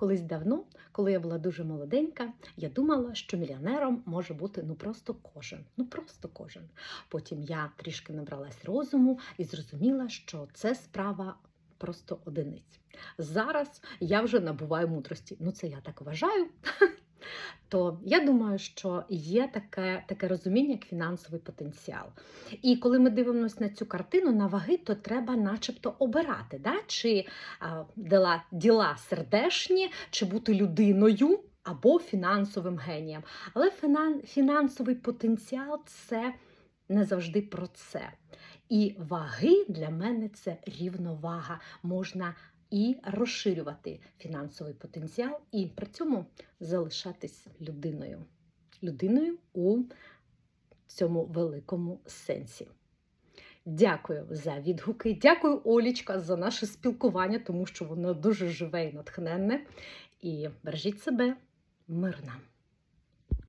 Колись давно, коли я була дуже молоденька, я думала, що мільйонером може бути ну просто кожен. Ну просто кожен. Потім я трішки набралась розуму і зрозуміла, що це справа просто одиниць. Зараз я вже набуваю мудрості. Ну, це я так вважаю. То я думаю, що є таке, таке розуміння, як фінансовий потенціал. І коли ми дивимося на цю картину на ваги, то треба начебто обирати, да? чи а, дела, діла сердешні, чи бути людиною або фінансовим генієм. Але фінан, фінансовий потенціал це не завжди про це. І ваги для мене це рівновага. Можна і розширювати фінансовий потенціал, і при цьому залишатись людиною. Людиною у цьому великому сенсі. Дякую за відгуки. Дякую, Олічка, за наше спілкування, тому що воно дуже живе і натхненне. І бережіть себе мирно.